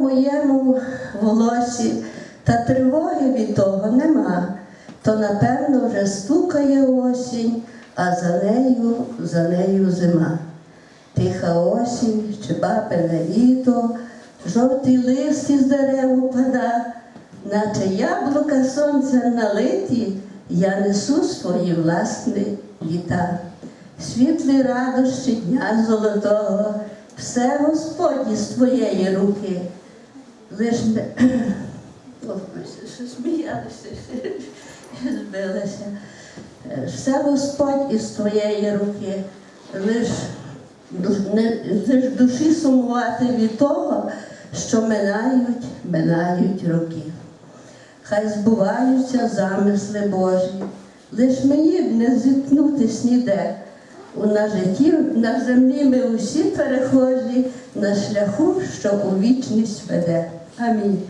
моєму волосі, та тривоги від того нема, то напевно вже стукає осінь, а за нею, за нею зима. Тиха осінь, чи бабине літо, жовтий лист із дерев упада, наче яблука сонцем налиті, я несу свої власні літа. Світлі радощі дня золотого, все Господі з твоєї руки. Лиш не Ой, що сміялася, збилася. Е, Все Господь із твоєї руки, лиш, лиш душі сумувати від того, що минають, минають роки. Хай збуваються замисли Божі, лиш мені б не зіткнутись ніде. У на житті, на землі ми усі перехожі на шляху, що у вічність веде. Амінь.